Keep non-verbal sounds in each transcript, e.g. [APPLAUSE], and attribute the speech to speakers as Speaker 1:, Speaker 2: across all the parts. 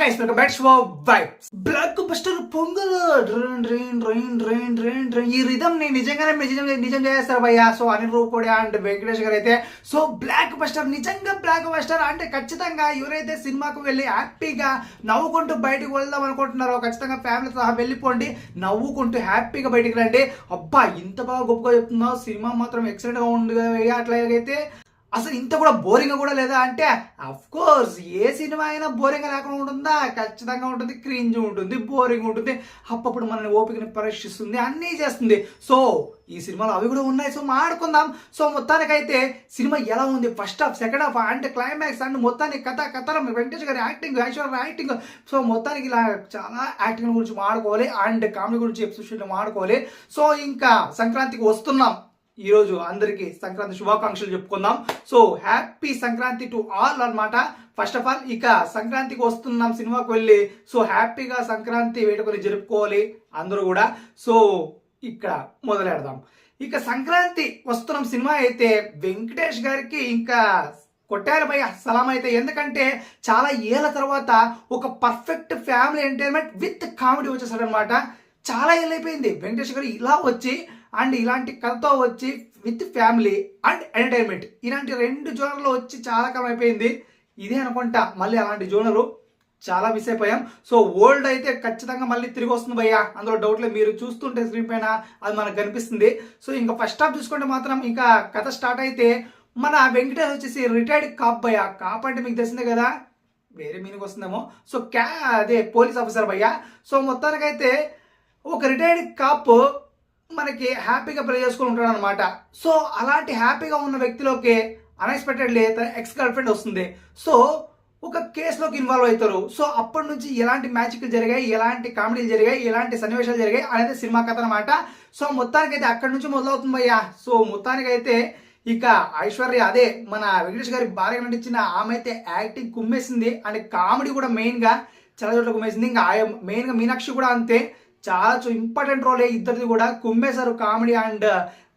Speaker 1: Guys welcome back to vibes blockbuster Pongal. Drain డ్రైన్ డ్రైన్ డ్రైన్ డ్రైన్ డ్రైన్. ఈ రిధమ్ని నిజంగానే నిజం నిజం చేస్తారు భయ్య. సో అనిల్ రూపోడి అండ్ వెంకటేష్ గారు అయితే సో బ్లాక్ బస్టర్ నిజంగా బ్లాక్ బస్టర్ అంటే ఖచ్చితంగా ఎవరైతే సినిమాకు వెళ్ళి హ్యాపీగా నవ్వుకుంటూ బయటకు వెళ్దాం అనుకుంటున్నారో ఖచ్చితంగా ఫ్యామిలీ సహా వెళ్ళిపోండి. నవ్వుకుంటూ హ్యాపీగా బయటికి రండి. అబ్బా ఇంత బాగా గొప్పగా చెప్తున్నావు. సినిమా మాత్రం ఎక్సలెంట్గా ఉంది కదా అట్లాగైతే అసలు ఇంత కూడా బోరింగ్ కూడా లేదా అంటే అఫ్ కోర్స్ ఏ సినిమా అయినా బోరింగ్ లేకుండా ఉంటుందా? ఖచ్చితంగా ఉంటుంది క్రింజ్ ఉంటుంది బోరింగ్ ఉంటుంది. అప్పప్పుడు మనల్ని ఓపికని పరీక్షిస్తుంది అన్నీ చేస్తుంది. సో ఈ సినిమాలో అవి కూడా ఉన్నాయి. సో మాట్లాడుకుందాం. సో మొత్తానికైతే సినిమా ఎలా ఉంది? First half second half and climax and మొత్తానికి కథ కథనం వెంకటేష్ గారి యాక్టింగ్ ఐశ్వర్య యాక్టింగ్ సో మొత్తానికి ఇలా చాలా యాక్టింగ్ గురించి మాడుకోవాలి అండ్ కామెడీ గురించి ఎపిసోడ్ మాడుకోవాలి సో ఇంకా సంక్రాంతికి వస్తున్నాం. ఈరోజు అందరికీ అందరికి సంక్రాంతి శుభాకాంక్షలు చెప్పుకుందాం. So happy Sankranti to all అన్నమాట. ఫస్ట్ ఆఫ్ ఆల్ ఇక సంక్రాంతికి వస్తున్నాం సినిమాకి వెళ్ళి. సో హ్యాపీగా సంక్రాంతి వేడుకొని జరుపుకోవాలి అందరూ కూడా. సో ఇక్కడ మొదలెడదాం. ఇక సంక్రాంతి వస్తున్నాం సినిమా అయితే వెంకటేష్ గారికి ఇంకా కొట్టారు భయ్య సలాం అయితే. ఎందుకంటే చాలా ఏళ్ళ తర్వాత ఒక perfect family entertainment with comedy వచ్చేసాడనమాట చాలా ఏళ్ళైపోయింది. వెంకటేష్ గారు ఇలా వచ్చి అండ్ ఇలాంటి కథతో వచ్చి విత్ ఫ్యామిలీ అండ్ ఎంటర్టైన్మెంట్. ఇలాంటి రెండు జోనర్లు వచ్చి చాలా కాలం అయిపోయింది. ఇదే అనుకుంటా మళ్ళీ అలాంటి జోనరు చాలా మిస్ అయిపోయాం. సో ఓల్డ్ అయితే ఖచ్చితంగా మళ్ళీ తిరిగి వస్తుంది భయ్యా. అందులో డౌట్లే మీరు చూస్తుంటే స్క్రీన్ పైన అది మనకు కనిపిస్తుంది. సో ఇంకా ఫస్ట్ హాఫ్ చూసుకుంటే మాత్రం ఇంకా కథ స్టార్ట్ అయితే మన వెంకటేష్ వచ్చేసి రిటైర్డ్ కాప్ భయ్య. కాప్ అంటే మీకు తెలిసిందే కదా? వేరే మీనింగ్ వస్తుందేమో. సో క్యా అదే పోలీస్ ఆఫీసర్ భయ్య. సో మొత్తానికైతే ఒక రిటైర్డ్ కాప్ మనకి హ్యాపీగా ప్లే చేసుకుని ఉంటాడు అనమాట సో అలాంటి హ్యాపీగా ఉన్న వ్యక్తిలోకి అన్ఎక్స్పెక్టెడ్లీ తన ఎక్స్ గర్ల్ ఫ్రెండ్ వస్తుంది. సో ఒక కేసులోకి ఇన్వాల్వ్ అవుతారు. సో అప్పటి నుంచి ఎలాంటి మ్యాజిక్లు జరిగాయి ఎలాంటి కామెడీలు జరిగాయి ఎలాంటి సన్నివేశాలు జరిగాయి అనేది సినిమా కథ అనమాట సో మొత్తానికైతే అక్కడి నుంచి మొదలవుతుంది అయ్యా సో మొత్తానికైతే ఇక ఐశ్వర్య అదే మన వెంకటేష్ గారి భార్య నటించిన ఆమె అయితే యాక్టింగ్ కుమ్మేసింది. అండ్ కామెడీ కూడా మెయిన్గా చాలా చోట్ల కుమ్మేసింది. ఇంకా మెయిన్గా మీనాక్షి కూడా అంతే. చాలా ఇంపార్టెంట్ రోల్ ఇద్దరిది కూడా. కుమ్మేశారు కామెడీ అండ్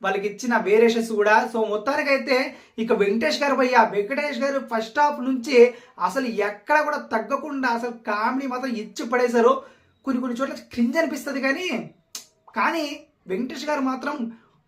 Speaker 1: వాళ్ళకి ఇచ్చిన వేరియేషన్స్ కూడా. సో మొత్తానికైతే ఇక వెంకటేష్ గారు భయ్య వెంకటేష్ గారు ఫస్ట్ హాఫ్ నుంచి అసలు ఎక్కడ కూడా తగ్గకుండా అసలు కామెడీ మాత్రం ఇచ్చి పడేశారు. కొన్ని కొన్ని చోట్ల క్రింజ్ అనిపిస్తుంది కానీ కానీ వెంకటేష్ గారు మాత్రం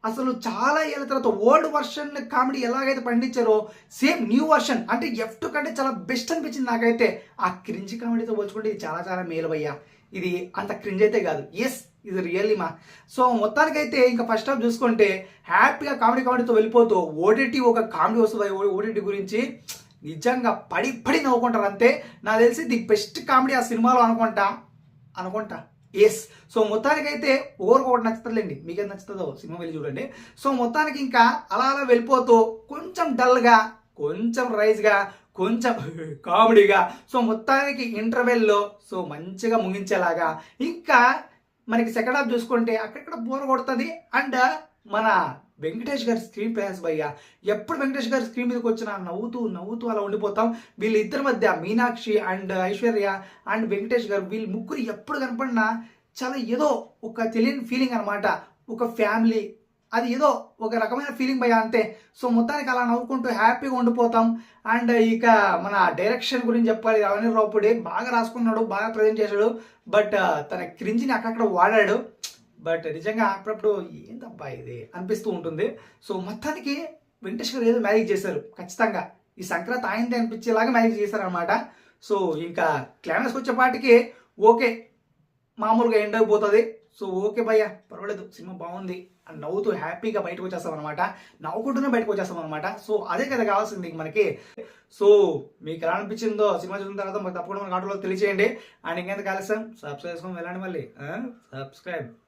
Speaker 1: అసలు చాలా ఏళ్ళ తర్వాత ఓల్డ్ వర్షన్ కామెడీ ఎలాగైతే పండించారో సేమ్ న్యూ వర్షన్ అంటే ఎఫ్ టు కంటే చాలా బెస్ట్ అనిపించింది నాకైతే. ఆ క్రింజ్ కామెడీతో పోల్చుకుంటే ఇది చాలా చాలా మేలువయ్యా. ఇది అంత క్రింజ్ అయితే కాదు. ఎస్ ఇది రియల్లీ మా. సో మొత్తానికైతే ఇంకా ఫస్ట్ హాఫ్ చూసుకుంటే హ్యాపీగా కామెడీ కామెడీతో వెళ్ళిపోతూ ఓటీటీ ఒక కామెడీ వస్తుంది ఓటీటీ గురించి. నిజంగా పడి పడి నవ్వుకుంటారు అంతే. నాకు తెలిసి ది బెస్ట్ కామెడీ ఆ సినిమాలో అనుకుంటా. అనుకుంటా. ఎస్ సో మొత్తానికి అయితే ఓవర్ ఒకటి మీకు మీకేం నచ్చుతుందో సినిమా వెళ్ళి చూడండి. సో మొత్తానికి ఇంకా అలా అలా వెళ్ళిపోతూ కొంచెం డల్గా కొంచెం రైజ్గా కొంచెం [LAUGHS] కామెడీగా సో మొత్తానికి ఇంటర్వెల్లో సో మంచిగా ముగించేలాగా ఇంకా మనకి సెకండ్ హాఫ్ చూసుకుంటే అక్కడక్కడ బోర్ కొడుతుంది. అండ్ మన వెంకటేష్ గారి స్క్రీన్ ప్లేస్ భయ్య. ఎప్పుడు వెంకటేష్ గారి స్క్రీన్ మీదకి వచ్చినా నవ్వుతూ నవ్వుతూ అలా ఉండిపోతాం. వీళ్ళిద్దరి మధ్య మీనాక్షి అండ్ ఐశ్వర్య అండ్ వెంకటేష్ గారు వీళ్ళు ముగ్గురు ఎప్పుడు కనపడినా చాలా ఏదో ఒక తెలియని ఫీలింగ్ అనమాట ఒక ఫ్యామిలీ అది ఏదో ఒక రకమైన ఫీలింగ్ భయ అంతే. సో మొత్తానికి అలా నవ్వుకుంటూ హ్యాపీగా ఉండిపోతాం. అండ్ ఇక మన డైరెక్షన్ గురించి చెప్పాలి. అవన్నీ రాపుడి బాగా రాసుకున్నాడు బాగా ప్రజెంట్ చేశాడు. బట్ తన క్రింజిని అక్కడక్కడ వాడాడు. బట్ నిజంగా అప్పుడప్పుడు ఏందబ్బా ఇది అనిపిస్తూ ఉంటుంది. సో మొత్తానికి వెంకటేష్ గారు ఏదో మ్యారేజ్ చేశారు. ఖచ్చితంగా. ఈ సంక్రాంతి ఆయనదే అనిపించేలాగా మ్యారేజ్ చేశారు అనమాట సో ఇంకా క్లైమాక్స్ వచ్చేపాటికి ఓకే మామూలుగా ఎండ్ అయిపోతుంది. సో ఓకే భయ్య పర్వాలేదు సినిమా బాగుంది. అని నవ్వుతూ హ్యాపీగా బయటకు వచ్చేస్తాం అనమాట నవ్వుకుంటూనే బయటకు వచ్చేస్తాం అనమాట సో అదే కదా కావాల్సింది మనకి. సో మీకు ఎలా అనిపించిందో సినిమా చూసిన తర్వాత మాకు తప్పకుండా మన ఆటోలో తెలియజేయండి అండ్ ఇంకెంత కాలుస్తాం సబ్స్క్రైబ్ చేసుకొని వెళ్ళండి మళ్ళీ. సబ్స్క్రైబ్